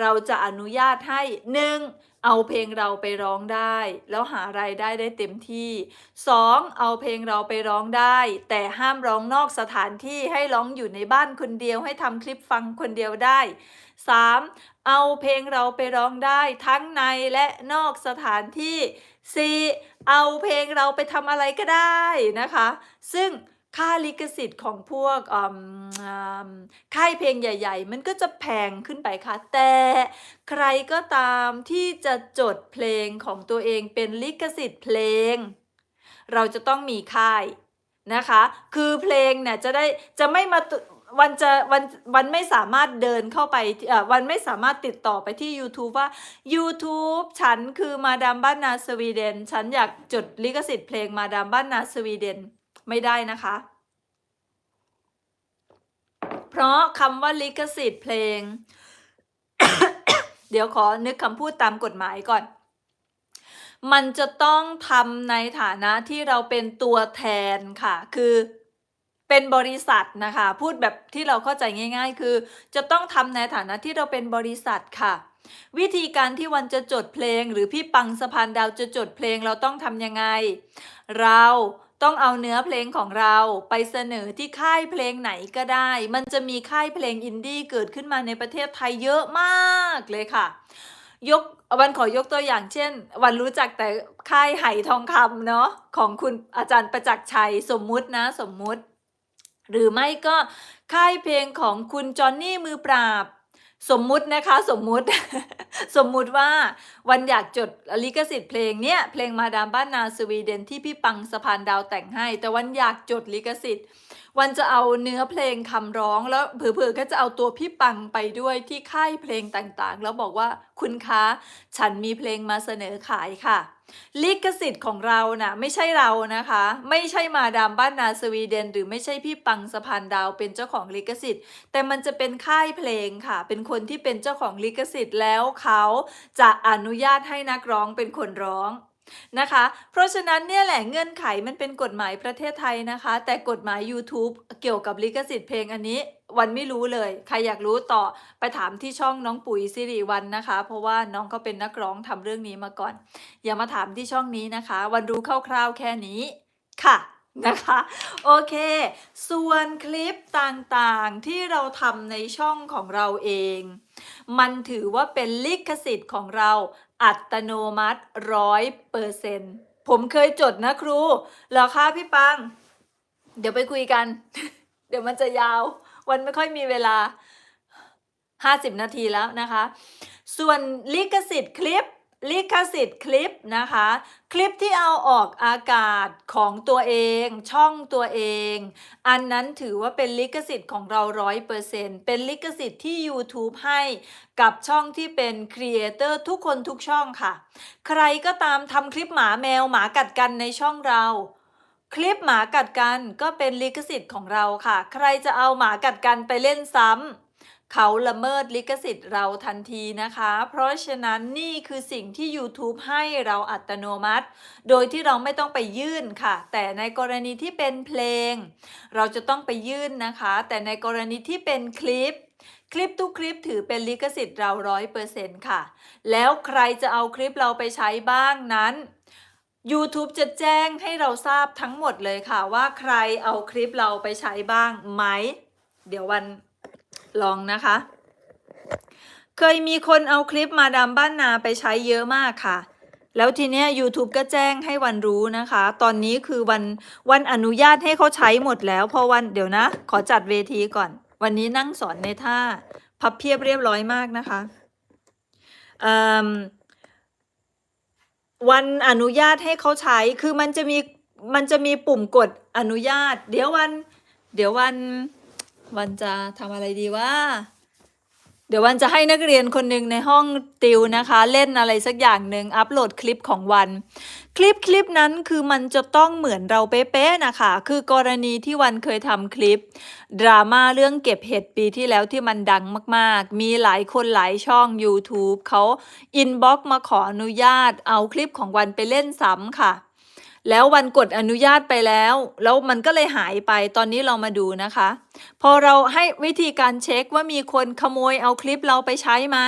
เราจะอนุญาตให้หนึ่งเอาเพลงเราไปร้องได้ แล้วหารายได้ได้เต็มที่ 2. เอาเพลงเราไปร้องได้ แต่ห้ามร้องนอกสถานที่ให้ร้องอยู่ในบ้านคนเดียวให้ทำคลิปฟังคนเดียวได้ 3. เอาเพลงเราไปร้องได้ทั้งในและนอกสถานที่ 4. เอาเพลงเราไปทำอะไรก็ได้นะคะ ซึ่ง ค่าลิขสิทธิ์ของพวกค่ายเพลงใหญ่ ๆ มันก็จะแพงขึ้นไปค่ะ แต่ใครก็ตามที่จะจดเพลงของตัวเองเป็นลิขสิทธิ์เพลง เราจะต้องมีค่ายนะคะ คือเพลงเนี่ยจะได้จะไม่มาวันจะวันวันไม่สามารถเดินเข้าไปเอ่วันไม่สามารถติดต่อไปที่ YouTube ว่า YouTube ฉันคือมาดามบ้านนาสวีเดน ฉันอยากจดลิขสิทธิ์เพลงมาดามบ้านนาสวีเดน ไม่ได้นะคะ เพราะคำว่าลิขสิทธิ์เพลง เดี๋ยวขอนึกคำพูดตามกฎหมายก่อน มันจะต้องทำในฐานะที่เราเป็นตัวแทนค่ะ คือเป็นบริษัทนะคะ พูดแบบที่เราเข้าใจง่าย ๆ คือ จะต้องทำในฐานะที่เราเป็นบริษัทค่ะ วิธีการที่วันจะจดเพลง หรือพี่ปังสะพานดาวจะจดเพลงเราต้องทำยังไง เรา ต้องเอาเนื้อเพลงของเราไปเสนอที่ค่ายเพลงไหนก็ได้ มันจะมีค่ายเพลงอินดี้เกิดขึ้นมาในประเทศไทยเยอะมากเลยค่ะ ยกวันขอยกตัวอย่างเช่น วันรู้จักแต่ค่ายไหทองคำเนาะของคุณอาจารย์ประจักษ์ชัยสมมุตินะสมมุติ หรือไม่ก็ค่ายเพลงของคุณจอนนี่มือปราบ สมมุตินะคะสมมุติสมมุติว่าวันอยากจดลิขสิทธิ์เพลงเนี้ยเพลงมาดามบ้านนาสวีเดนที่พี่ปังสะพานดาวแต่งให้ แต่วันอยากจดลิขสิทธิ์ วันจะเอาเนื้อเพลงคำร้องแล้วเผื่อๆก็จะเอาตัวพี่ปังไปด้วยที่ค่ายเพลงต่างๆ แล้วบอกว่าคุณคะ ฉันมีเพลงมาเสนอขายค่ะ ลิขสิทธิ์ของเรานะ่ะไม่ใช่เรานะคะ ไม่ใช่มาดามบ้านนาสวีเดน หรือไม่ใช่พี่ปังสะพานดาวเป็นเจ้าของลิขสิทธิ์ แต่มันจะเป็นค่ายเพลงค่ะ เป็นคนที่เป็นเจ้าของลิขสิทธิ์แล้วเขาจะอนุญาตให้นักร้องเป็นคนร้อง นะคะ เพราะฉะนั้นเนี่ยแหละเงื่อนไขมันเป็นกฎหมายประเทศไทยนะคะ แต่กฎหมาย YouTube เกี่ยวกับลิขสิทธิ์เพลงอันนี้ วันไม่รู้เลย ใครอยากรู้ต่อไปถามที่ช่องน้องปุ๋ยสิริวันนะคะ เพราะว่าน้องเขาเป็นนักร้องทำเรื่องนี้มาก่อน อย่ามาถามที่ช่องนี้นะคะ วันรู้คร่าวๆแค่นี้ค่ะนะคะโอเค ส่วนคลิปต่างๆที่เราทำในช่องของเราเอง มันถือว่าเป็นลิขสิทธิ์ของเรา อัตโนมัติร้อยเปอร์เซ็นผมเคยจดนะครูเหรอคะพี่ปัง เดี๋ยวไปคุยกัน เดี๋ยวมันจะยาว วันไม่ค่อยมีเวลา 50 นาทีแล้วนะคะ ส่วนลิขสิทธิ์คลิป ลิขสิทธิ์คลิปนะคะ คลิปที่เอาออกอากาศของตัวเอง ช่องตัวเอง อันนั้นถือว่าเป็นลิขสิทธิ์ของเราร้อยเปอร์เซ็นเป็นลิขสิทธิ์ที่ YouTube ให้กับช่องที่เป็นครีเอเตอร์ทุกคนทุกช่องค่ะ ใครก็ตามทำคลิปหมาแมวหมากัดกันในช่องเราคลิปหมากัดกันก็เป็นลิขสิทธิ์ของเราค่ะ ใครจะเอาหมากัดกันไปเล่นซ้ำ เขาละเมิดลิขสิทธิ์เราทันทีนะคะ เพราะฉะนั้นนี่คือสิ่งที่ YouTube ให้เราอัตโนมัติ โดยที่เราไม่ต้องไปยื่นค่ะ แต่ในกรณีที่เป็นเพลง เราจะต้องไปยื่นนะคะ แต่ในกรณีที่เป็นคลิป คลิปทุกคลิปถือเป็นลิขสิทธิ์เราร้อยเปอร์เซ็นต์ค่ะ แล้วใครจะเอาคลิปเราไปใช้บ้างนั้น YouTube จะแจ้งให้เราทราบทั้งหมดเลยค่ะ ว่าใครเอาคลิปเราไปใช้บ้างไหม เดี๋ยววัน ลองนะคะ เคยมีคนเอาคลิปมาดามบ้านนาไปใช้เยอะมากค่ะ แล้วทีเนี้ย YouTube ก็แจ้งให้วันรู้นะคะ ตอนนี้คือวันวันอนุญาตให้เขาใช้หมดแล้ว พอวันเดี๋ยวนะ ขอจัดเวทีก่อน วันนี้นั่งสอนในท่า พับเพียบเรียบร้อยมากนะคะวันอนุญาตให้เขาใช้ คือมันจะมี มันจะมีปุ่มกดอนุญาต เดี๋ยววัน เดี๋ยววัน วันจะทำอะไรดีว่า เดี๋ยววันจะให้นักเรียนคนหนึ่งในห้องติวนะคะ เล่นอะไรสักอย่างหนึ่งอัปโหลดคลิปของวัน คลิปคลิปนั้นคือมันจะต้องเหมือนเราเป๊ะๆนะคะ คือกรณีที่วันเคยทำคลิป ดราม่าเรื่องเก็บเห็ดปีที่แล้วที่มันดังมากๆ มีหลายคนหลายช่อง YouTube เขาอินบ็อกมาขออนุญาต เอาคลิปของวันไปเล่นซ้ำค่ะ แล้ววันกดอนุญาตไปแล้ว แล้วมันก็เลยหายไปตอนนี้เรามาดูนะคะ พอเราให้วิธีการเช็คว่ามีคนขโมยเอาคลิปเราไปใช้ไหม